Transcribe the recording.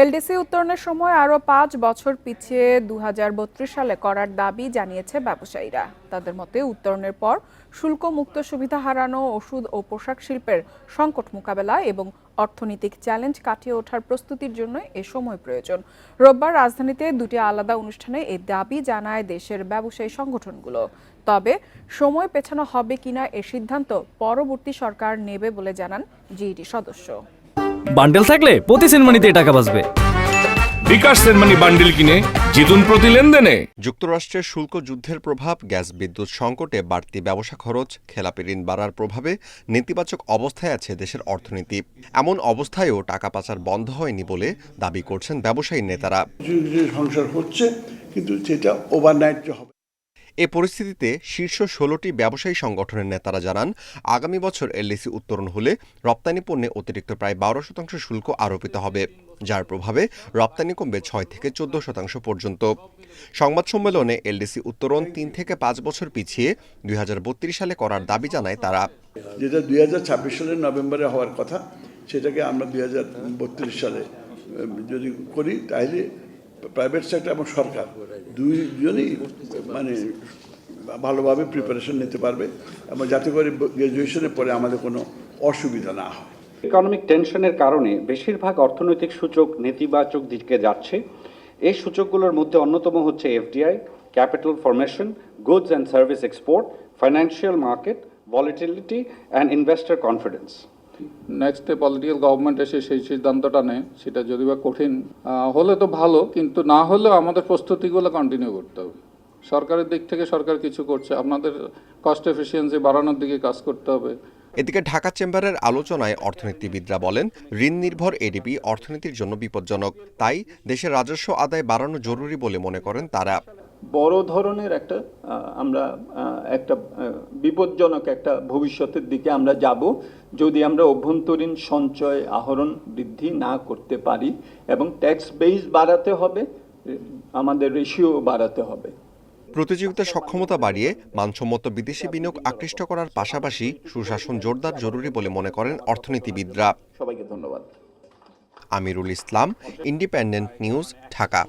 LDC উত্তরণের সময় আরও পাঁচ বছর পিছিয়ে দু হাজার বত্রিশ সালে করার দাবি জানিয়েছে ব্যবসায়ীরা। তাদের মতে উত্তরণের পর শুল্ক মুক্ত সুবিধা হারানো, ওষুধ ও পোশাক শিল্পের সংকট মোকাবেলা এবং অর্থনৈতিক চ্যালেঞ্জ কাটিয়ে ওঠার প্রস্তুতির জন্য এ সময় প্রয়োজন। রোববার রাজধানীতে দুটি আলাদা অনুষ্ঠানে এই দাবি জানায় দেশের ব্যবসায়ী সংগঠনগুলো। তবে সময় পেছানো হবে কিনা এ সিদ্ধান্ত পরবর্তী সরকার নেবে বলে জানান জিইডি সদস্য। বান্ডেল থাকলে প্রতি সেনমানিতে টাকা বাঁচবে। বিকাশ সেনমানি বান্ডিল কিনে জিতুন প্রতি লেনদেনে। যুক্তরাষ্ট্রের শুল্ক যুদ্ধের প্রভাব গ্যাস বিদ্যুৎ সংকটে বাড়তি ব্যবসা খরচ খেলাপি ঋণ বাড়ার প্রভাবে নেতিবাচক অবস্থায় আছে দেশের অর্থনীতি। এমন অবস্থায়ও টাকা পাচার বন্ধ হয়নি বলে দাবি করছেন ব্যবসায়ী নেতারা। সংসার হচ্ছে কিন্তু সেটা ওভারনাইট হবে। এ পরিস্থিতিতে শীর্ষ ষোলোটি ব্যবসায়ী সংগঠনের নেতারা জানান, আগামী বছর এলডিসি উত্তরণ হলে রপ্তানি পণ্যে অতিরিক্ত প্রায় বারো শতাংশ শুল্ক আরোপিত হবে, যার প্রভাবে রপ্তানি কমবে ছয় থেকে চোদ্দ শতাংশ পর্যন্ত। সংবাদ সম্মেলনে এলডিসি উত্তরণ তিন থেকে পাঁচ বছর পিছিয়ে দুই হাজার বত্রিশ সালে করার দাবি জানায় তারা। যেটা দুই হাজার ছাব্বিশ সালের নভেম্বরে হওয়ার কথা, সেটাকে আমরা দু হাজার বত্রিশ সালে, যদি করি, তাহলে প্রাইভেট সেক্টর এবং সরকার দুইজনই মানে ভালোভাবে প্রিপারেশন নিতে পারবে এবং যাতে করে গ্র্যাজুয়েশনের পরে আমাদের কোনো অসুবিধা না হয়। ইকোনমিক টেনশনের কারণে বেশিরভাগ অর্থনৈতিক সূচক নেতিবাচক দিকে যাচ্ছে। এই সূচকগুলোর মধ্যে অন্যতম হচ্ছে FDI capital formation goods and service export financial market volatility and investor confidence next political government এসে সেই সিদ্ধান্তটা নেয়, সেটা যদি বা কঠিন হলে তো ভালো, কিন্তু না হলেও আমাদের প্রস্তুতিগুলো কন্টিনিউ করতে হবে। সরকারের দিক থেকে সরকার কিছু করছে, আপনাদের কস্ট এফিসিয়েন্সি বাড়ানোর দিকে কাজ করতে হবে। এদিকে ঢাকা চেম্বারের আলোচনায় অর্থনীতিবিদরা বলেন, ঋণ নির্ভর এডিপি অর্থনীতির জন্য বিপজ্জনক, তাই দেশের রাজস্ব আদায় বাড়ানো জরুরি বলে মনে করেন তারা। বড় ধরনের একটা আমরা একটা বিপজ্জনক একটা ভবিষ্যতের দিকে আমরা যাব যদি আমরা অভ্যন্তরীণ সঞ্চয় আহরণ বৃদ্ধি না করতে পারি এবং ট্যাক্স বেস বাড়াতে হবে আমাদের রেশিও বাড়াতে হবে। প্রতিযোগিতা সক্ষমতা বাড়িয়ে মানসম্মত বিদেশি বিনিয়োগ আকৃষ্ট করার পাশাপাশি সুশাসন জোরদার জরুরি বলে মনে করেন অর্থনীতিবিদরা। সবাইকে ধন্যবাদ। Amirul Islam independent news Dhaka.